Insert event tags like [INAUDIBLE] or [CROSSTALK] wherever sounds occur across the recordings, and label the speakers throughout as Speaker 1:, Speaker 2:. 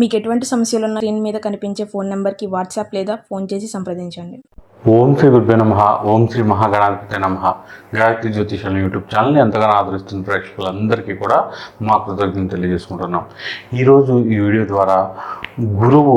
Speaker 1: మీకు ఎటువంటి సమస్యలు ఉన్న స్క్రీన్ మీద కనిపించే ఫోన్ నెంబర్కి వాట్సాప్ లేదా ఫోన్ చేసి సంప్రదించండి.
Speaker 2: ఓం శ్రీ గురుభ్యో నమ ఓం శ్రీ మహాగణాధిపతి నమ. గాయత్రి జ్యోతిషాల యూట్యూబ్ ఛానల్ని ఎంతగానో ఆదరిస్తున్న ప్రేక్షకులందరికీ కూడా మా కృతజ్ఞతలు తెలియజేసుకుంటున్నాం. ఈరోజు ఈ వీడియో ద్వారా గురువు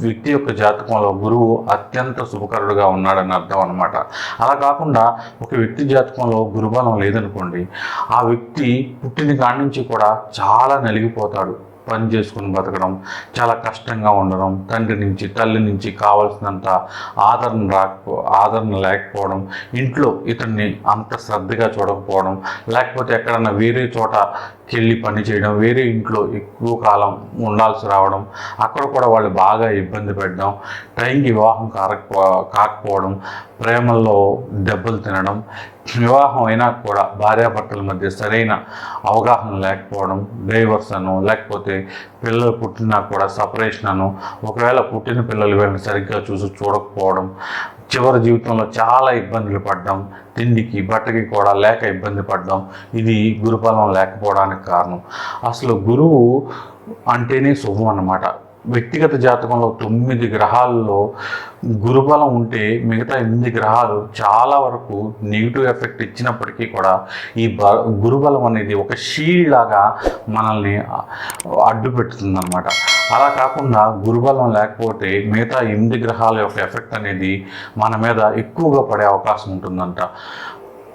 Speaker 2: వ్యక్తి యొక్క జాతకంలో గురువు అత్యంత శుభకరుడుగా ఉన్నాడని అర్థం అనమాట అలా కాకుండా ఒక వ్యక్తి జాతకంలో గురుబలం లేదనుకోండి ఆ వ్యక్తి పుట్టిన కాడి నుంచి కూడా చాలా నలిగిపోతాడు. పని చేసుకుని బతకడం చాలా కష్టంగా ఉండడం తండ్రి నుంచి తల్లి నుంచి కావాల్సినంత ఆదరణ రాకపో ఆదరణ లేకపోవడం ఇంట్లో ఇతన్ని అంత శ్రద్ధగా చూడకపోవడం లేకపోతే ఎక్కడన్నా వేరే చోట వెళ్ళి పని చేయడం వేరే ఇంట్లో ఎక్కువ కాలం ఉండాల్సి రావడం అక్కడ కూడా వాళ్ళు బాగా ఇబ్బంది పెట్టడం టైంకి వివాహం కారకపో కాకపోవడం ప్రేమల్లో దెబ్బలు తినడం వివాహం అయినా కూడా భార్యాభర్తల మధ్య సరైన అవగాహన లేకపోవడం డైవర్స్ అను లేకపోతే పిల్లలు పుట్టినా కూడా సపరేషన్ అను ఒకవేళ పుట్టిన పిల్లలు వీళ్ళని సరిగ్గా చూసి చూడకపోవడం చివరి జీవితంలో చాలా ఇబ్బందులు పడ్డం తిండికి బట్టకి కూడా లేక ఇబ్బంది పడడం ఇది గురుఫలం లేకపోవడానికి కారణం. అసలు గురువు అంటేనే శుభం అన్నమాట. వ్యక్తిగత జాతకంలో తొమ్మిది గ్రహాల్లో గురుబలం ఉంటే మిగతా ఎనిమిది గ్రహాలు చాలా వరకు నెగిటివ్ ఎఫెక్ట్ ఇచ్చినప్పటికీ కూడా ఈ బ గురుబలం అనేది ఒక షీల్డ్ లాగా మనల్ని అడ్డు పెడుతుందన్నమాట అలా కాకుండా గురుబలం లేకపోతే మిగతా ఎనిమిది గ్రహాల యొక్క ఎఫెక్ట్ అనేది మన మీద ఎక్కువగా పడే అవకాశం ఉంటుందంట.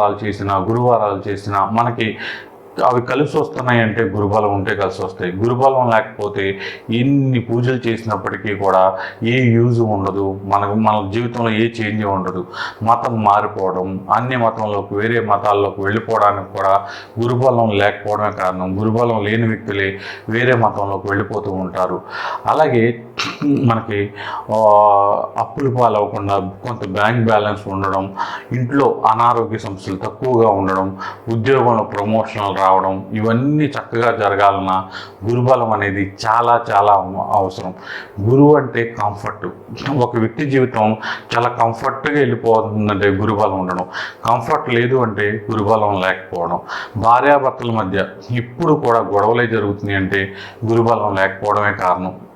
Speaker 2: సోమవారాలు చేసిన గురువారాలు చేసినా మనకి అవి కలిసి వస్తున్నాయి అంటే గురుబలం ఉంటే కలిసి వస్తాయి. గురుబలం లేకపోతే ఎన్ని పూజలు చేసినప్పటికీ కూడా ఏ యూజ్ ఉండదు. మనకు మన జీవితంలో ఏ చేంజ్ ఉండదు. మతం మారిపోవడం అన్ని మతంలోకి వేరే మతాల్లోకి వెళ్ళిపోవడానికి కూడా గురుబలం లేకపోవడమే కారణం. గురుబలం లేని వ్యక్తులే వేరే మతంలోకి వెళ్ళిపోతూ ఉంటారు. అలాగే మనకి అప్పులు పాలవకుండా కొంత బ్యాంక్ బ్యాలెన్స్ ఉండడం ఇంట్లో అనారోగ్య సమస్యలు తక్కువగా ఉండడం ఉద్యోగంలో ప్రమోషన్లు రావడం ఇవన్నీ చక్కగా జరగాలన్నా గురుబలం అనేది చాలా చాలా అవసరం. గురువు అంటే కంఫర్ట్. ఒక వ్యక్తి జీవితం చాలా కంఫర్ట్గా వెళ్ళిపోతుందంటే గురుబలం ఉండడం. కంఫర్ట్ లేదు అంటే గురుబలం లేకపోవడం. భార్యాభర్తల మధ్య ఇప్పుడు కూడా గొడవలే జరుగుతున్నాయి అంటే గురుబలం లేకపోవడమే కారణం.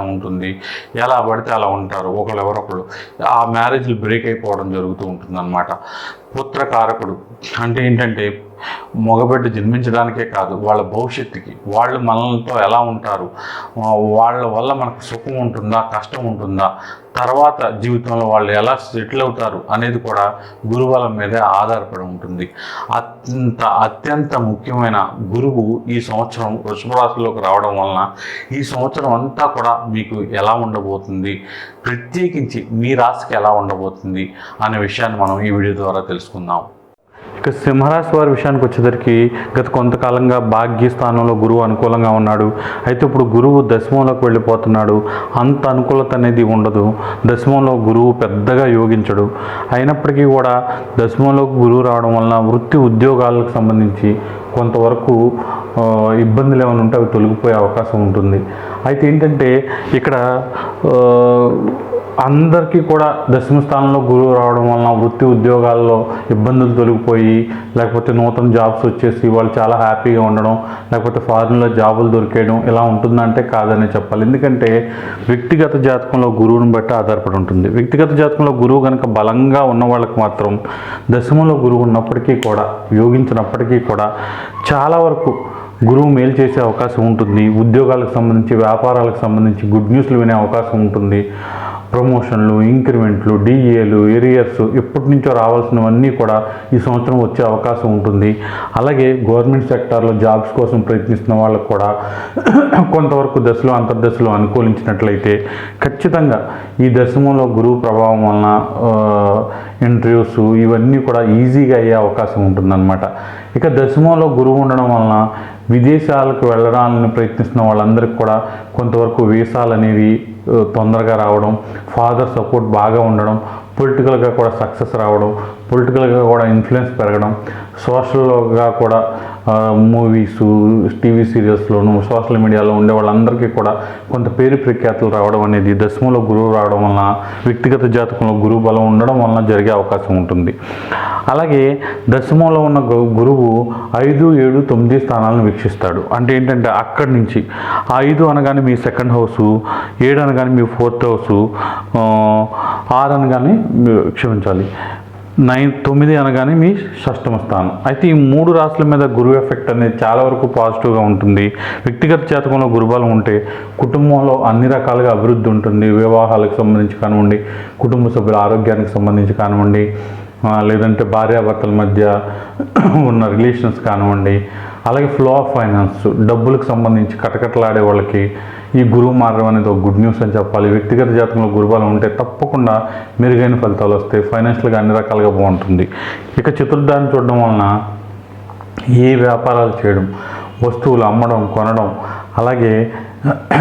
Speaker 2: ఉంటుంది. ఎలా పడితే అలా ఉంటారు. ఒకళ్ళు ఎవరొకళ్ళు ఆ మ్యారేజ్లు బ్రేక్ అయిపోవడం జరుగుతూ ఉంటుంది అనమాట పుత్రకారకుడు అంటే ఏంటంటే మగబిడ్డ జన్మించడానికే కాదు వాళ్ళ భవిష్యత్తుకి. వాళ్ళు మనలతో ఎలా ఉంటారు? వాళ్ళ వల్ల మనకు సుఖం ఉంటుందా కష్టం ఉంటుందా? తర్వాత జీవితంలో వాళ్ళు ఎలా సెటిల్ అవుతారు అనేది కూడా గురుబలం మీదే ఆధారపడి ఉంటుంది. అత్యంత అత్యంత ముఖ్యమైన గురువు ఈ సంవత్సరం వృషభ రావడం వలన ఈ సంవత్సరం అంతా కూడా మీకు ఎలా ఉండబోతుంది? ప్రత్యేకించి మీ రాశికి ఎలా ఉండబోతుంది? అనే విషయాన్ని మనం ఈ వీడియో ద్వారా తెలుసుకుందాం. ఇక సింహరాశి వారి విషయానికి వచ్చేసరికి గత కొంతకాలంగా భాగ్య స్థానంలో గురువు అనుకూలంగా ఉన్నాడు. అయితే ఇప్పుడు గురువు దశమంలోకి వెళ్ళిపోతున్నాడు. అంత అనుకూలత అనేది ఉండదు. దశమంలో గురువు పెద్దగా యోగించడు. అయినప్పటికీ కూడా దశమంలో గురువు రావడం వలన వృత్తి ఉద్యోగాలకు సంబంధించి కొంతవరకు ఇబ్బందులు ఏమైనా ఉంటే అవి తొలగిపోయే అవకాశం ఉంటుంది. అయితే ఏంటంటే ఇక్కడ అందరికీ కూడా దశమ స్థానంలో గురువు రావడం వలన వృత్తి ఉద్యోగాల్లో ఇబ్బందులు తొలగిపోయి లేకపోతే నూతన జాబ్స్ వచ్చేసి వాళ్ళు చాలా హ్యాపీగా ఉండడం లేకపోతే ఫారిన్లో జాబులు దొరికేయడం ఇలా ఉంటుందంటే కాదని చెప్పాలి. ఎందుకంటే వ్యక్తిగత జాతకంలో గురువుని బట్టి ఆధారపడి ఉంటుంది. వ్యక్తిగత జాతకంలో గురువు కనుక బలంగా ఉన్న వాళ్ళకి మాత్రం దశమంలో గురువు ఉన్నప్పటికీ కూడా యోగించినప్పటికీ కూడా చాలా వరకు గురువు మేలు చేసే అవకాశం ఉంటుంది. ఉద్యోగాలకు సంబంధించి వ్యాపారాలకు సంబంధించి గుడ్ న్యూస్లు వినే అవకాశం ఉంటుంది. ప్రమోషన్లు ఇంక్రిమెంట్లు డిఏలు ఏరియర్స్ ఎప్పటి నుంచో రావాల్సినవన్నీ కూడా ఈ సంవత్సరం వచ్చే అవకాశం ఉంటుంది. అలాగే గవర్నమెంట్ సెక్టార్లో జాబ్స్ కోసం ప్రయత్నిస్తున్న వాళ్ళకు కూడా కొంతవరకు దశలో అంతర్దశలో అనుకూలించినట్లయితే ఖచ్చితంగా ఈ దశమంలో గురువు ప్రభావం వలన ఇంటర్వ్యూస్ ఇవన్నీ కూడా ఈజీగా అయ్యే అవకాశం ఉంటుందన్నమాట. ఇక దశమంలో గురువు ఉండడం వలన విదేశాలకు వెళ్ళడానికి ప్రయత్నిస్తున్న వాళ్ళందరికీ కూడా కొంతవరకు వీసాలు అనేవి తొందరగా రావడం ఫాదర్ సపోర్ట్ బాగా ఉండడం పొలిటికల్గా కూడా సక్సెస్ రావడం పొలిటికల్గా కూడా ఇన్ఫ్లుయెన్స్ పెరగడం సోషల్గా కూడా మూవీస్ టీవీ సీరియల్స్లోను సోషల్ మీడియాలో ఉండే వాళ్ళందరికీ కూడా కొంత పేరు ప్రఖ్యాతులు రావడం అనేది దశమలో గురువు రావడం వలన వ్యక్తిగత జాతకంలో గురువు బలం ఉండడం వలన జరిగే అవకాశం ఉంటుంది. అలాగే దశమంలో ఉన్న గురువు ఐదు ఏడు తొమ్మిది స్థానాలను వీక్షిస్తాడు. అంటే ఏంటంటే అక్కడి నుంచి ఐదు అనగానే మీ సెకండ్ హౌస్ ఏడు అనగానే మీ ఫోర్త్ హౌసు ఆరు అనగానే క్షమించాలి నైన్ తొమ్మిది అనగానే మీ షష్టమ స్థానం. అయితే ఈ మూడు రాశుల మీద గురువు ఎఫెక్ట్ అనేది చాలా వరకు పాజిటివ్గా ఉంటుంది. వ్యక్తిగత జాతకంలో గురుబలం ఉంటే కుటుంబంలో అన్ని రకాలుగా అభివృద్ధి ఉంటుంది. వివాహాలకు సంబంధించి కానివ్వండి కుటుంబ సభ్యుల ఆరోగ్యానికి సంబంధించి కానివ్వండి లేదంటే భార్యాభర్తల మధ్య [CLEARS THROAT] ఉన్న రిలేషన్స్ కానివ్వండి అలాగే ఫ్లో ఆఫ్ ఫైనాన్స్ డబ్బులకు సంబంధించి కటకటలాడే వాళ్ళకి ఈ గురువు మారడం అనేది ఒక గుడ్ న్యూస్ అని చెప్పాలి. వ్యక్తిగత జాతకంలో గురుబలం ఉంటే తప్పకుండా మెరుగైన ఫలితాలు వస్తాయి. ఫైనాన్షియల్గా అన్ని రకాలుగా బాగుంటుంది. ఇక చతుర్థాన్ని చూడడం వలన ఏ వ్యాపారాలు చేయడం వస్తువులు అమ్మడం కొనడం అలాగే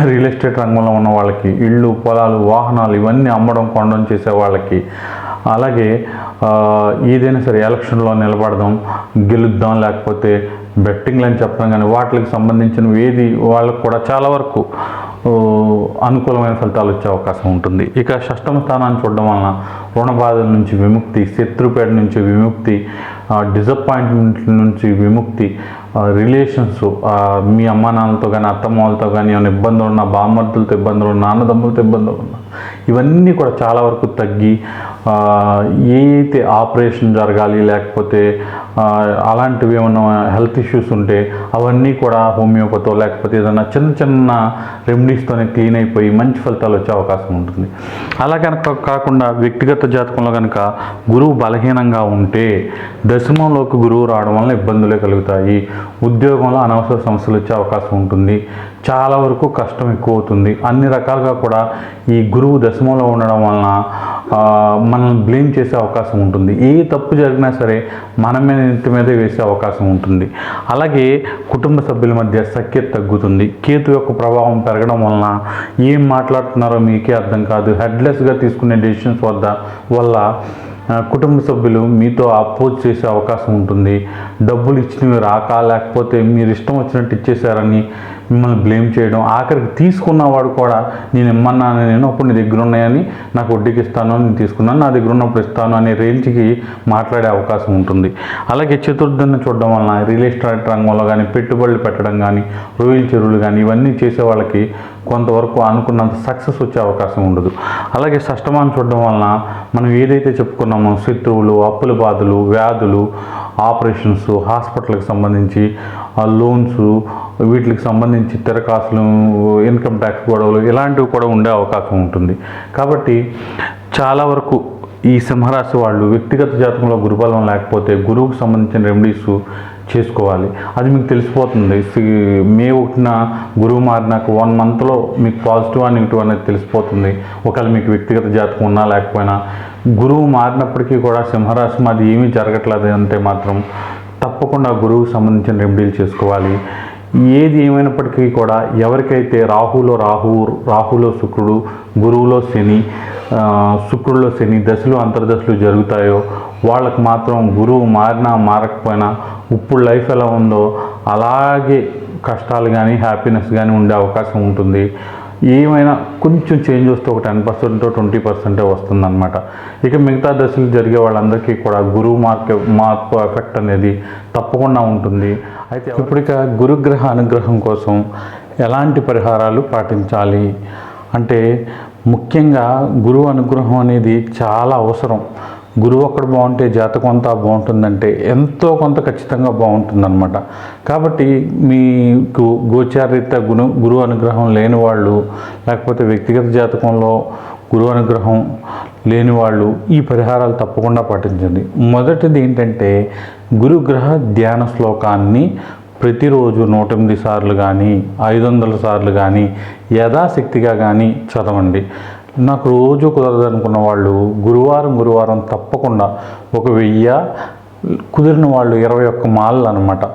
Speaker 2: రియల్ ఎస్టేట్ రంగంలో ఉన్న వాళ్ళకి ఇళ్ళు పొలాలు వాహనాలు ఇవన్నీ అమ్మడం కొనడం చేసే వాళ్ళకి అలాగే ఏదైనా సరే ఎలక్షన్లో నిలబడదాం గెలుద్దాం లేకపోతే బెట్టింగ్లు అని చెప్పడం కానీ వాటికి సంబంధించినవి ఏది వాళ్ళకు కూడా చాలా వరకు అనుకూలమైన ఫలితాలు వచ్చే అవకాశం ఉంటుంది. ఇక షష్టమ స్థానాన్ని చూడడం వలన రుణ బాధల నుంచి విముక్తి శత్రుపేట నుంచి విముక్తి డిసప్పాయింట్మెంట్ నుంచి విముక్తి రిలేషన్స్ మీ అమ్మ నాన్నలతో కానీ అత్తమ్మ వాళ్ళతో కానీ ఏమైనా ఇబ్బందులు ఉన్నా బామ్మర్దులతో ఇబ్బందులు ఉన్నా అన్నదమ్ములతో ఇబ్బందులు ఉన్నా ఇవన్నీ కూడా చాలా వరకు తగ్గి ఏ అయితే ఆపరేషన్ జరగాలి లేకపోతే అలాంటివి ఏమైనా హెల్త్ ఇష్యూస్ ఉంటే అవన్నీ కూడా హోమియోపతో లేకపోతే ఏదైనా చిన్న చిన్న రెమెడీస్తోనే క్లీన్ అయిపోయి మంచి ఫలితాలు వచ్చే అవకాశం ఉంటుంది. అలా కనుక కాకుండా వ్యక్తిగత జాతకంలో కనుక గురువు బలహీనంగా ఉంటే దశమంలోకి గురువు రావడం వల్ల ఇబ్బందులే కలుగుతాయి. ఉద్యోగంలో అనవసర సమస్యలు వచ్చే అవకాశం ఉంటుంది. చాలా వరకు కష్టం ఎక్కువ అవుతుంది అన్ని రకాలుగా కూడా ఈ గురువు దశమంలో ఉండడం వలన మనం మనల్ని బ్లేమ్ చేసే అవకాశం ఉంటుంది. ఏ తప్పు జరిగినా సరే మన మీద ఇంటి మీదే వేసే అవకాశం ఉంటుంది. అలాగే కుటుంబ సభ్యుల మధ్య సఖ్యత తగ్గుతుంది. కేతు యొక్క ప్రభావం పెరగడం వలన ఏం మాట్లాడుతున్నారో మీకే అర్థం కాదు. హెడ్లెస్గా తీసుకునే డెసిషన్స్ వద్ద వల్ల కుటుంబ సభ్యులు మీతో అపోజ్ చేసే అవకాశం ఉంటుంది. డబ్బులు ఇచ్చినవి రాక లేకపోతే మీరు ఇష్టం వచ్చినట్టు ఇచ్చేసారని మిమ్మల్ని బ్లేమ్ చేయడం ఆఖరికి తీసుకున్నవాడు కూడా నేను ఇమ్మన్నాను నేను అప్పుడు నీ దగ్గర ఉన్నాయని నాకు వడ్డీకి ఇస్తాను నేను తీసుకున్నాను నా దగ్గర ఉన్నప్పుడు ఇస్తాను అనే రేంజ్కి మాట్లాడే అవకాశం ఉంటుంది. అలాగే చతుర్థిని చూడడం వలన రియల్ ఎస్టేట్ రంగంలో కానీ పెట్టుబడులు పెట్టడం కానీ రొయ్యల చెరువులు కానీ ఇవన్నీ చేసే వాళ్ళకి కొంతవరకు అనుకున్నంత సక్సెస్ వచ్చే అవకాశం ఉండదు. అలాగే షష్టమాన్ని చూడడం వలన మనం ఏదైతే చెప్పుకున్నామో శత్రువులు అప్పుల బాధలు వ్యాధులు ఆపరేషన్స్ హాస్పిటల్కి సంబంధించి లోన్స్ వీటికి సంబంధించి తిరకాసులు ఇన్కమ్ ట్యాక్స్ గొడవలు ఇలాంటివి కూడా ఉండే అవకాశం ఉంటుంది. కాబట్టి చాలా వరకు ఈ సింహరాశి వాళ్ళు వ్యక్తిగత జాతకంలో గురుబలం లేకపోతే గురువుకు సంబంధించిన రెమెడీస్ చేసుకోవాలి. అది మీకు తెలిసిపోతుంది. మే ఒకటిన గురువు మారినాక వన్ మంత్లో మీకు పాజిటివ్ అని నెగిటివ్ అనేది తెలిసిపోతుంది. ఒకవేళ మీకు వ్యక్తిగత జాతకం ఉన్నా లేకపోయినా గురువు మారినప్పటికీ కూడా సింహరాశి మాది ఏమీ జరగట్లేదు అంటే మాత్రం తప్పకుండా గురువుకు సంబంధించిన రెమెడీలు చేసుకోవాలి. ఏది ఏమైనప్పటికీ కూడా ఎవరికైతే రాహులో రాహు రాహులో శుక్రుడు గురువులో శని శుక్రుడిలో శని దశలు అంతర్దశలు జరుగుతాయో వాళ్ళకి మాత్రం గురువు మారినా మారకపోయినా ఇప్పుడు లైఫ్ ఎలా ఉందో అలాగే కష్టాలు కానీ హ్యాపీనెస్ కానీ ఉండే అవకాశం ఉంటుంది. ఏమైనా కొంచెం చేంజ్ వస్తే ఒక టెన్ పర్సెంట్ ట్వంటీ పర్సెంటే వస్తుందన్నమాట. ఇక మిగతా దశలు జరిగే వాళ్ళందరికీ కూడా గురువు మార్క్ మార్పు ఎఫెక్ట్ అనేది తప్పకుండా ఉంటుంది. అయితే ఇప్పుడు ఇక గురుగ్రహ అనుగ్రహం కోసం ఎలాంటి పరిహారాలు పాటించాలి? అంటే ముఖ్యంగా గురువు అనుగ్రహం అనేది చాలా అవసరం. గురువు ఒక్కడు బాగుంటే జాతకం అంతా బాగుంటుందంటే ఎంతో కొంత ఖచ్చితంగా బాగుంటుందన్నమాట. కాబట్టి మీకు గోచారీత గురు గురువు అనుగ్రహం లేని వాళ్ళు లేకపోతే వ్యక్తిగత జాతకంలో గురువు అనుగ్రహం లేని వాళ్ళు ఈ పరిహారాలు తప్పకుండా పాటించండి. మొదటిది ఏంటంటే గురుగ్రహ ధ్యాన శ్లోకాన్ని ప్రతిరోజు నూట ఎనిమిది సార్లు కానీ ఐదు వందల సార్లు కానీ యథాశక్తిగా కానీ చదవండి. నాకు రోజు కుదరదు అనుకున్న వాళ్ళు గురువారం గురువారం తప్పకుండా ఒక వెయ్యి కుదిరిన వాళ్ళు ఇరవై ఒక్క మాలలు అనమాట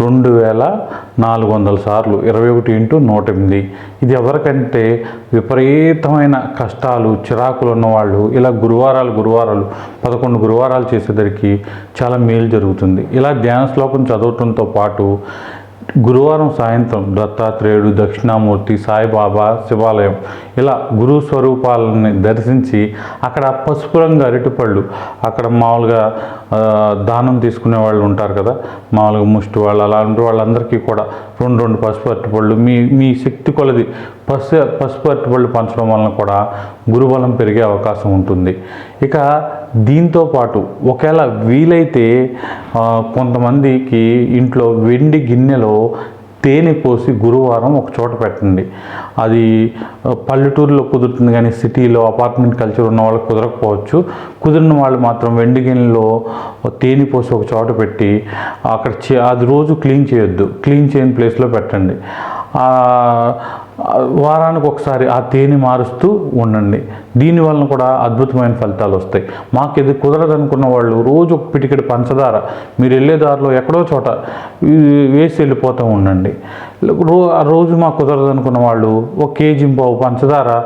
Speaker 2: రెండు వేల నాలుగు వందల సార్లు ఇరవై ఒకటి ఇంటూ నూట ఎనిమిది. ఇది ఎవరికంటే విపరీతమైన కష్టాలు చిరాకులు ఉన్నవాళ్ళు ఇలా గురువారాలు గురువారాలు పదకొండు గురువారాలు చేసేసరికి చాలా మేలు జరుగుతుంది. ఇలా ధ్యాన శ్లోకం చదవటంతో పాటు గురువారం సాయంత్రం దత్తాత్రేయుడు దక్షిణామూర్తి సాయిబాబా శివాలయం ఇలా గురు స్వరూపాలని దర్శించి అక్కడ పసుపు రంగు అరటిపళ్ళు అక్కడ మామూలుగా దానం తీసుకునే వాళ్ళు ఉంటారు కదా మామూలుగా ముష్టి వాళ్ళు అలాంటి వాళ్ళందరికీ కూడా రెండు రెండు పసుపు అరటిపళ్ళు మీ మీ శక్తి కొలది పసు పసుపు అరటిపళ్ళు పంచడం వలన కూడా గురుబలం పెరిగే అవకాశం ఉంటుంది. ఇక దీంతో పాటు ఒకవేళ వీలైతే కొంతమందికి ఇంట్లో వెండి గిన్నెలో తేనె పోసి గురువారం ఒక చోట పెట్టండి. అది పల్లెటూరులో కుదురుతుంది కానీ సిటీలో అపార్ట్మెంట్ కల్చర్ ఉన్న వాళ్ళకి కుదరకపోవచ్చు. కుదిరిన వాళ్ళు మాత్రం వెండి గిన్నెలో తేనె పోసి ఒక చోట పెట్టి అక్కడ చే- అది రోజు క్లీన్ చేయొద్దు. క్లీన్ చేయని ప్లేస్లో పెట్టండి. వారానికి ఒకసారి ఆ తేనె మారుస్తూ ఉండండి. దీనివలన కూడా అద్భుతమైన ఫలితాలు వస్తాయి. మాకు ఇది కుదరదనుకున్న వాళ్ళు రోజు ఒక పిటికెడు పంచదార. మీరు వెళ్ళే దారిలో ఎక్కడో చోట వేసి వెళ్ళిపోతూ ఉండండి. రో ఆ రోజు మాకు కుదరదనుకున్న వాళ్ళు ఒక కేజీ పావు పంచదార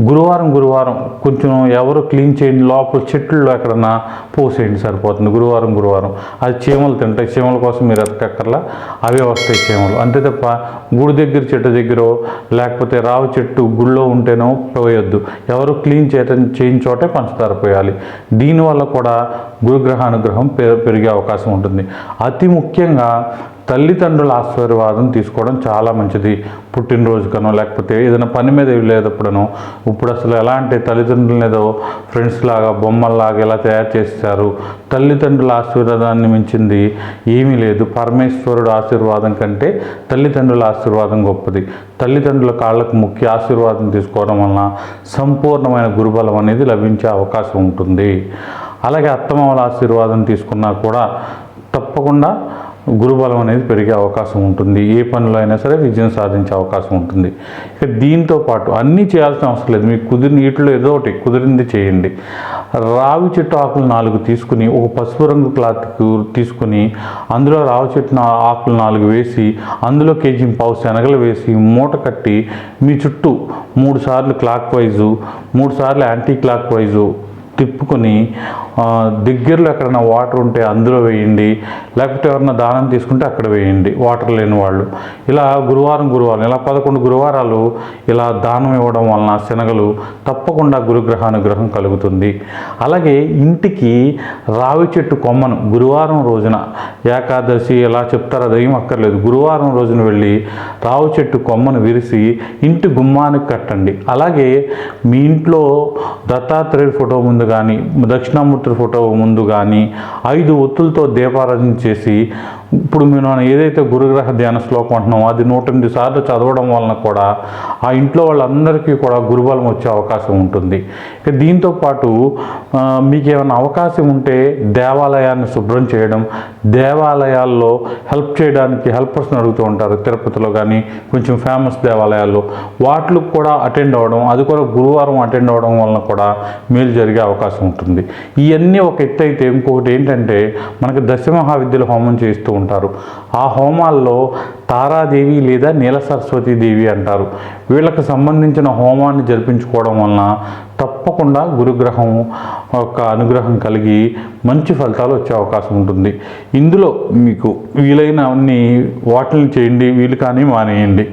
Speaker 2: గురువారం గురువారం కొంచెం ఎవరు క్లీన్ చేయండి లోపల చెట్లు ఎక్కడన్నా పోసేయండి సరిపోతుంది. గురువారం గురువారం అది చీమలు తింటాయి. చీమల కోసం మీరు ఎత్తక్కర్లా అవే వస్తాయి చీమలు. అంతే తప్ప గుడి దగ్గర చెట్టు దగ్గర లేకపోతే రావి చెట్టు గుళ్ళో ఉంటేనో పోయొద్దు. ఎవరు క్లీన్ చేయటం చేయని చోటే పంచదార పోయాలి. దీనివల్ల కూడా గురుగ్రహానుగ్రహం పె- పెరిగే అవకాశం ఉంటుంది. అతి ముఖ్యంగా తల్లిదండ్రుల ఆశీర్వాదం తీసుకోవడం చాలా మంచిది. పుట్టినరోజుకనో లేకపోతే ఏదైనా పని మీద వెళ్ళేటప్పుడనో ఇప్పుడు అసలు ఎలా అంటే తల్లిదండ్రులను ఏదో ఫ్రెండ్స్ లాగా బొమ్మల్లాగా ఎలా తయారు చేస్తారు? తల్లిదండ్రుల ఆశీర్వాదాన్ని మించింది ఏమీ లేదు. పరమేశ్వరుడు ఆశీర్వాదం కంటే తల్లిదండ్రుల ఆశీర్వాదం గొప్పది. తల్లిదండ్రుల కాళ్ళకు ముఖ్య ఆశీర్వాదం తీసుకోవడం వలన సంపూర్ణమైన గురుబలం అనేది లభించే అవకాశం ఉంటుంది. అలాగే అత్తమామల ఆశీర్వాదం తీసుకున్నా కూడా తప్పకుండా గురుబలం అనేది పెరిగే అవకాశం ఉంటుంది. ఏ పనిలో అయినా సరే విజయం సాధించే అవకాశం ఉంటుంది. ఇక దీంతో పాటు అన్నీ చేయాల్సిన అవసరం లేదు. మీకు కుదిరిన వీటిలో ఏదో ఒకటి కుదిరింది చేయండి. రావి చెట్టు ఆకులు నాలుగు తీసుకుని ఒక పసుపు రంగు క్లాత్ తీసుకుని అందులో రావి చెట్టు ఆకులు నాలుగు వేసి అందులో కేజీ పావు శనగలు వేసి మూట కట్టి మీ చుట్టూ మూడు సార్లు క్లాక్ వైజు మూడు సార్లు యాంటీ క్లాక్ వైజు తిప్పుకొని దగ్గరలో ఎక్కడైనా వాటర్ ఉంటే అందులో వేయండి లేకపోతే ఎవరైనా దానం తీసుకుంటే అక్కడ వేయండి వాటర్ లేని వాళ్ళు. ఇలా గురువారం గురువారం ఇలా పదకొండు గురువారాలు ఇలా దానం ఇవ్వడం వలన శనగలు తప్పకుండా గురుగ్రహానుగ్రహం కలుగుతుంది. అలాగే ఇంటికి రావి చెట్టు కొమ్మను గురువారం రోజున ఏకాదశి ఎలా చెప్తారో అదేం అక్కర్లేదు. గురువారం రోజున వెళ్ళి రావి చెట్టు కొమ్మను విరిసి ఇంటి గుమ్మానికి కట్టండి. అలాగే మీ ఇంట్లో దత్తాత్రేయుడి ఫోటో ముందు కానీ దక్షిణామూర్తి ఫోటో ముందు కానీ ఐదు ఒత్తులతో దీపారాధన చేసి ఇప్పుడు మనం ఏదైతే గురుగ్రహ ధ్యాన శ్లోకం అంటున్నామో అది నూట ఎనిమిది సార్లు చదవడం వలన కూడా ఆ ఇంట్లో వాళ్ళందరికీ కూడా గురుబలం వచ్చే అవకాశం ఉంటుంది. ఇక దీంతో పాటు మీకు ఏమైనా అవకాశం ఉంటే దేవాలయాన్ని శుభ్రం చేయడం దేవాలయాల్లో హెల్ప్ చేయడానికి హెల్పర్స్ని అడుగుతూ ఉంటారు తిరుపతిలో కానీ కొంచెం ఫేమస్ దేవాలయాల్లో. వాటికి కూడా అటెండ్ అవ్వడం అది కూడా గురువారం అటెండ్ అవ్వడం వలన కూడా మేలు జరిగే అవకాశం ఉంటుంది. ఇవన్నీ ఒక ఎత్తు అయితే ఇంకొకటి ఏంటంటే మనకి దశమహావిద్యల హోమం చేస్తూ ఉంటారు. ఆ హోమాల్లో తారాదేవి లేదా నీల సరస్వతి దేవి అంటారు. వీళ్ళకు సంబంధించిన హోమాన్ని జరిపించుకోవడం వలన తప్పకుండా గురుగ్రహం యొక్క అనుగ్రహం కలిగి మంచి ఫలితాలు వచ్చే అవకాశం ఉంటుంది. ఇందులో మీకు వీలైన అన్ని వాటిని చేయండి వీలు కానీ మానేయండి.